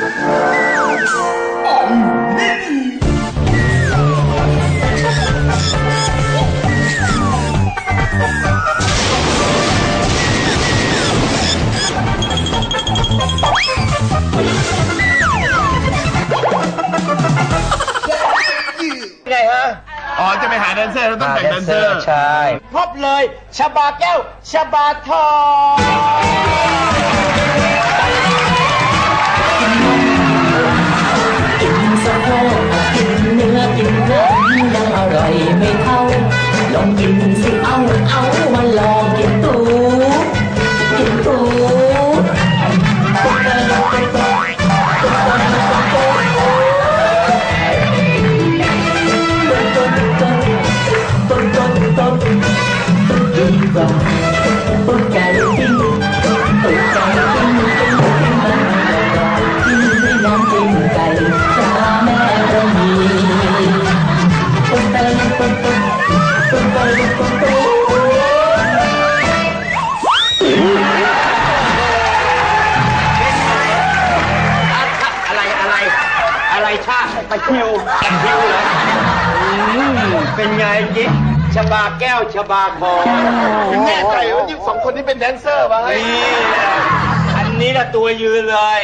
ไงฮะอ๋อ จะไปหาแดนเซอร์เราต้องแต่งแดนเซอร์ ใช่ พบเลยชบาแก้วชบาทอง dòng nhìn xì âu ấu mà lò kiếm tu kiếm tu Bye. อะไรชาตะคริวตะคริวเหรออืมเป็นไงยิกชบาแก้วชบาคอแน่ใจว่ายิ่งสองคนนี้เป็นแดนเซอร์วะเฮ้ยนี่แหละอันนี้ละตัวยืนเลย